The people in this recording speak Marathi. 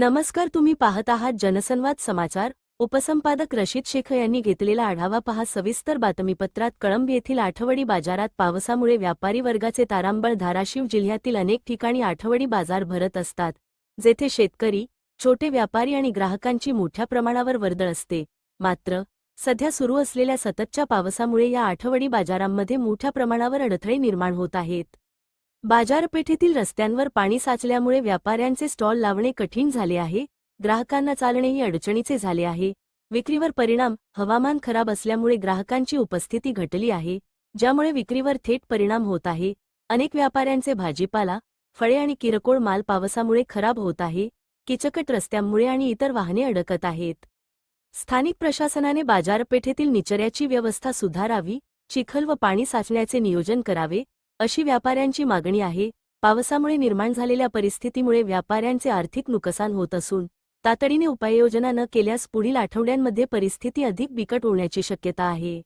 नमस्कार तुम्ही पाहत आहात जनसंवाद समाचार. उपसंपादक रशीद शेख यांनी घेतलेला आढावा पहा. सविस्तर बातमीपत्रात कळंब येथील आठवडी बाजारात पावसामुळे व्यापारी वर्गाचे तारांबळ धाराशिव जिल्ह्यातील अनेक ठिकाणी आठवडी बाजार भरत असतात जेथे शेतकरी छोटे व्यापारी आणि ग्राहकांची मोठ्या प्रमाणावर वर्दळ असते. मात्र सध्या सुरू असलेल्या सततच्या पावसामुळे या आठवडी बाजारांमध्ये मोठ्या प्रमाणावर अडथळे निर्माण होत आहेत. बाजारपेठेतील रस्त्यांवर पाणी साचल्यामुळे व्यापाऱ्यांचे स्टॉल लावणे कठीण झाले आहे ग्राहकांना चालणेही अडचणीचे झाले आहे. विक्रीवर परिणाम हवामान खराब असल्यामुळे ग्राहकांची उपस्थिती घटली आहे ज्यामुळे विक्रीवर थेट परिणाम होत आहे. अनेक व्यापाऱ्यांचे भाजीपाला फळे आणि किरकोळ माल पावसामुळे खराब होत आहे किचकट रस्त्यांमुळे आणि इतर वाहने अडकत आहेत. स्थानिक प्रशासनाने बाजारपेठेतील निचऱ्याची व्यवस्था सुधारावी चिखल व पाणी साचण्याचे नियोजन करावे अशी व्यापाऱ्यांची मागणी आहे. पावसामुळे निर्माण झालेल्या परिस्थितीमुळे व्यापाऱ्यांचे आर्थिक नुकसान होत असून तातडीने उपाययोजना न केल्यास पुढील आठवड्यांमध्ये परिस्थिती अधिक बिकट होण्याची शक्यता आहे.